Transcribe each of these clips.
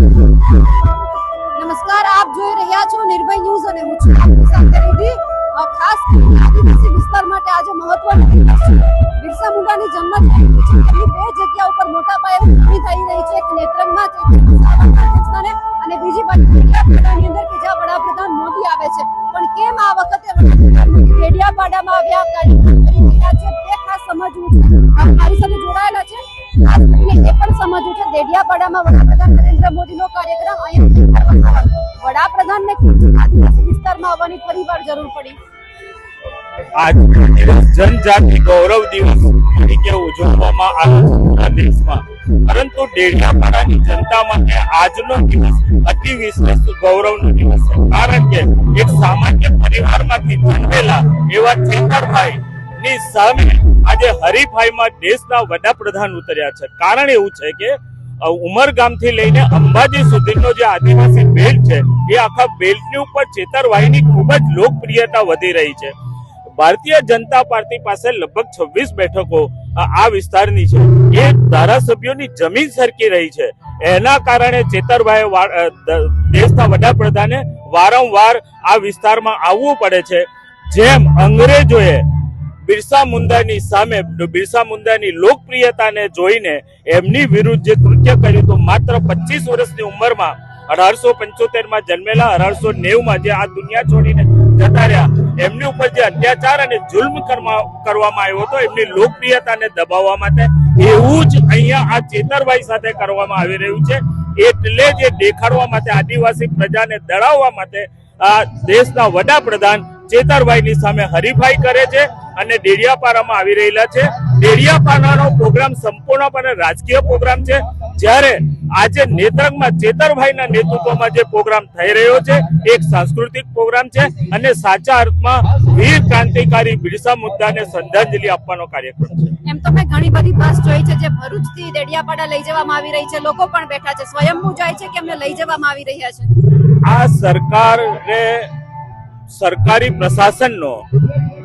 નમસ્કાર આપ જોઈ રહ્યા છો નિર્ભય ન્યૂઝ અને હું છું ખાસ આદિવાસી વિસ્તાર માટે આજે મહત્વનો દિવસ છે બિરસા મુંડાની જન્મ છે. બે જગ્યા ઉપર મોટા પાયે ઉજવણી થઈ રહી છે. એક નેત્રંગમાં છે અને બીજી બાજુ ડેડિયાપાડાની અંદર કે જ્યાં વડાપ્રધાન મોદી આવે છે. પણ કેમ આ વખતે ડેડિયાપાડામાં આવ્યા? કાર્યક્રમ કરી રહ્યા છે. તે ખાસ સમજવું છે. આપ મારી સાથે જોડાયેલા છે. ખાસ કરીને એ પણ છે ડેડિયાપાડામાં વડાપ્રધાન નરેન્દ્ર મોદીનો કાર્યક્રમ અહીંયા વડાપ્રધાનને આદિવાસી વિસ્તારમાં આવવાની ફરી જરૂર પડી. સામાન્ય પરિવારમાંથી જન્મેલા એવા ચેતરભાઈ ની સામે આજે હરીફાઈમાં દેશના વડાપ્રધાન ઉતર્યા છે. કારણ એવું છે કે ઉમરગામથી લઈને અંબાજી સુધીનો જે આદિવાસી બેલ્ટ છે, એ આખા બેલ્ટની ઉપર ચેતરભાઈની ખૂબ જ લોકપ્રિયતા વધી રહી છે. ભારતીય જનતા પાર્ટી પાસે લગભગ છવ્વીસ બેઠકો આ વિસ્તારની છે. એ ધારાસભ્યોની જમીન સરકી રહી છે. એના કારણે ચેતરભાઈ દેશના વડાપ્રધાને વારંવાર આ વિસ્તારમાં આવવું પડે છે. જેમ અંગ્રેજોએ બિરસા મુંડાની સામે બિરસા મુંડાની લોકપ્રિયતાને જોઈને એમની વિરુદ્ધ જે કૃત્ય કર્યું તો માત્ર પચીસ વર્ષની ઉંમરમાં અઢારસો પંચોતેરમાં જન્મેલા, અઢારસો નેવું માં જે આ દુનિયા છોડીને જતા રહ્યા, એમની ઉપર જે અત્યાચાર અને જુલ્મ કરવા- કરવામાં આવ્યો હતો, એમની લોકપ્રિયતાને દબાવવા માટે એવું જ અહીંયા આ ચેતરભાઈ સાથે કરવામાં આવી રહ્યું છે. એટલે જે દેખાડવા માટે આદિવાસી પ્રજાને દળાવવા માટે આ દેશના વડાપ્રધાન ચેતરભાઈની સામે હરીફાઈ કરે છે અને ડેડિયાપાડામાં આવી રહેલા છે. ડેડિયાપાડાનો પ્રોગ્રામ સંપૂર્ણપણે રાજકીય પ્રોગ્રામ છે. જ્યારે આજે નેત્રંગમાં ચેતરભાઈના નેતૃત્વમાં જે પ્રોગ્રામ થઈ રહ્યો છે એક સાંસ્કૃતિક પ્રોગ્રામ છે અને સાચા અર્થમાં વીર ક્રાંતિકારી બિરસા મુદ્દાને શ્રદ્ધાંજલિ આપવાનો કાર્યક્રમ છે. એમ તો મેં ઘણી બધી બસ જોઈ છે જે ભરૂચથી દેડિયાપાડા લઈ જવામાં આવી રહી છે. લોકો પણ બેઠા છે. સ્વયંભૂ જાય છે કે એમને લઈ જવામાં આવી રહ્યા છે? આ સરકારે સરકારી પ્રશાસનનો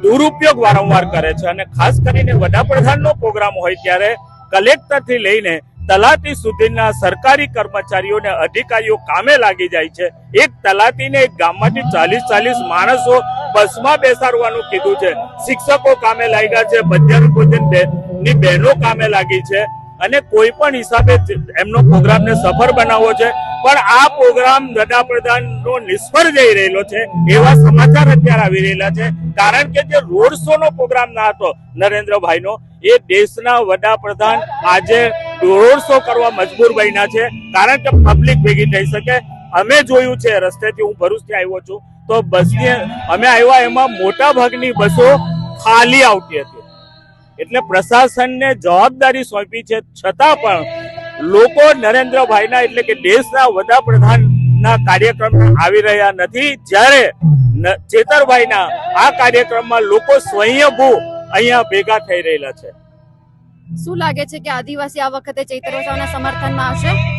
દુરુપયોગ વારંવાર કરે છે અને ખાસ કરીને વડાપ્રધાનનો પ્રોગ્રામ હોય ત્યારે કલેક્ટરથી લઈને તલાટી સુધીના સરકારી કર્મચારીઓને અધિકારીઓ કામે લાગી જાય છે. એક તલાટીને એક ગામમાંથી ચાલીસ ચાલીસ માણસો બસમાં બેસાડવાનું કીધું છે. શિક્ષકો કામે લાગ્યા છે, મધ્યાહન ભોજનની બહેનો કામે લાગી છે અને કોઈ પણ હિસાબે એમનો પ્રોગ્રામને સફળ બનાવવો છે. પણ આ પ્રોગ્રામ વડાપ્રધાન નો નિષ્ફળ જઈ રહેલો છે, એવા સમાચાર અત્યારે આવી રહેલા છે. કારણ કે જે રોડ શો નો પ્રોગ્રામ ના હતો નરેન્દ્રભાઈ નો એ દેશના વડાપ્રધાન આજે રોડ શો કરવા મજબૂર બન્યા છે. કારણ કે પબ્લિક ભેગી થઈ શકે. અમે જોયું છે, રસ્તેથી હું ભરૂચથી આવ્યો છું. તો બસની, અમે આવ્યા એમાં મોટા ભાગની બસો ખાલી આવતી હતી. એટલે પ્રશાસનને જવાબદારી સોંપી છે. છતાં પણ લોકો નરેન્દ્રભાઈના એટલે કે દેશના વડાપ્રધાનના કાર્યક્રમ આવી રહ્યા નથી. જ્યારે ન- ચેતરભાઈના આ કાર્યક્રમમાં લોકો સ્વયંભૂ અહીંયા ભેગા થઈ રહેલા છે. શું લાગે છે કે આદિવાસી આ વખતે ચૈત્ર વસાવાના સમર્થનમાં આવશે?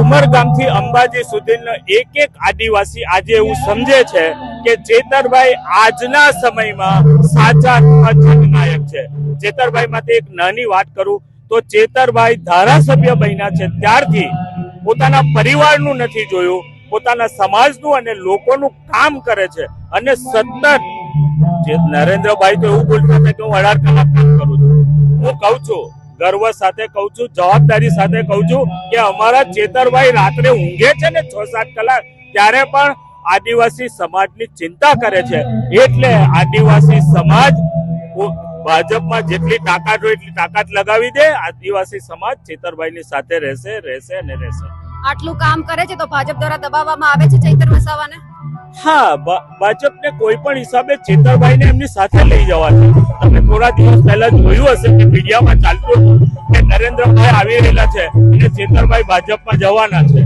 ઉમરગામથી અંબાજી સુધીનો એક એક આદિવાસી આજે એવું સમજે છે કે ચેતરભાઈ આજના સમયમાં સાચા જનનાયક છે. ચેતરભાઈ માટે એક નાની વાત કરું. તો ચેતરભાઈ ધારાસભ્ય બન્યા છે. ત્યારથી પોતાના પરિવારનું નથી જોયું, પોતાના સમાજનું અને લોકોનું કામ કરે છે. અને સતત નરેન્દ્રભાઈ તો એવું બોલતા હતા કે હું અઢાર કલાક કામ કરું છું. હું કહું છું, ગર્વ સાથે કહું છું, જવાબદારી સાથે કહું છું કે અમારા ચેતરભાઈ રાત્રે ઊંઘે છે ને છ સાત કલાક, ત્યારે પણ આદિવાસી સમાજની ચિંતા કરે છે. એટલે આદિવાસી સમાજ ભાજપમાં જેટલી તાકાત હોય એટલી તાકાત લગાવી દે. આદિવાસી સમાજ ચેતરભાઈની સાથે રહેશે રહેશે અને રહેશે. આટલું કામ કરે છે તો ભાજપ દ્વારા દબાવવામાં આવે છે ચૈતર વસાવાને? હા ભાજપને કોઈ પણ હિસાબે ચેતરભાઈને એમની સાથે લઈ જવા તમે થોડા દિવસ પહેલા જોયું હશે કે મીડિયામાં ચાલતું હતું કે નરેન્દ્રભાઈ આવી રહેલા છે અને ચેતરભાઈ ભાજપમાં જવાના છે.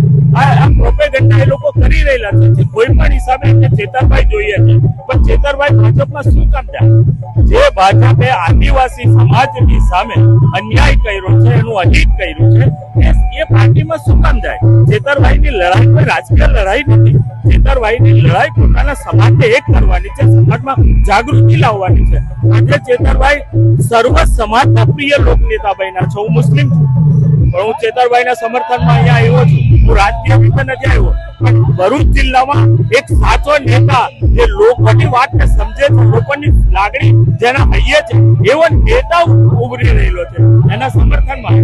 સામે અન્યાય કર્યો છે, એનું અહિત છે એ- પાર્ટીમાં શું કામ જાય? ચેતરભાઈની લડાઈ કોઈ રાજકીય લડાઈ નથી. ચેતરભાઈની લડાઈ પોતાના સમાજને એક કરવાની છે સમાજમાં જાગૃતિ લાવવાની છે. આજે ચેતરભાઈ સર્વ સમાજના પ્રિય લોકનેતા બન્યા છે. હું મુસ્લિમ છું પણ હું ચેતરભાઈના સમર્થનમાં અહીંયા આવ્યો છું. હું રાજકીય રીતે નથી આવ્યો પણ ભરૂચ જિલ્લામાં એક સાચો નેતા જે લોકોની વાતને સમજે છે લોકોની લાગણી જેના હૈયે છે એવો નેતા ઉભરી રહેલો છે. એના સમર્થનમાં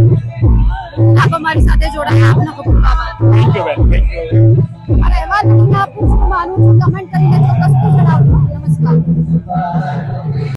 આપ અમારી સાથે જોડાયા. આપનો ખૂબ ખૂબ આભાર. થેન્ક યુ બેન થેન્ક યુ મારા એવા લડીને આપું છું કમેન્ટ કરીને ચોક્કસથી જણાવજો. નમસ્કાર.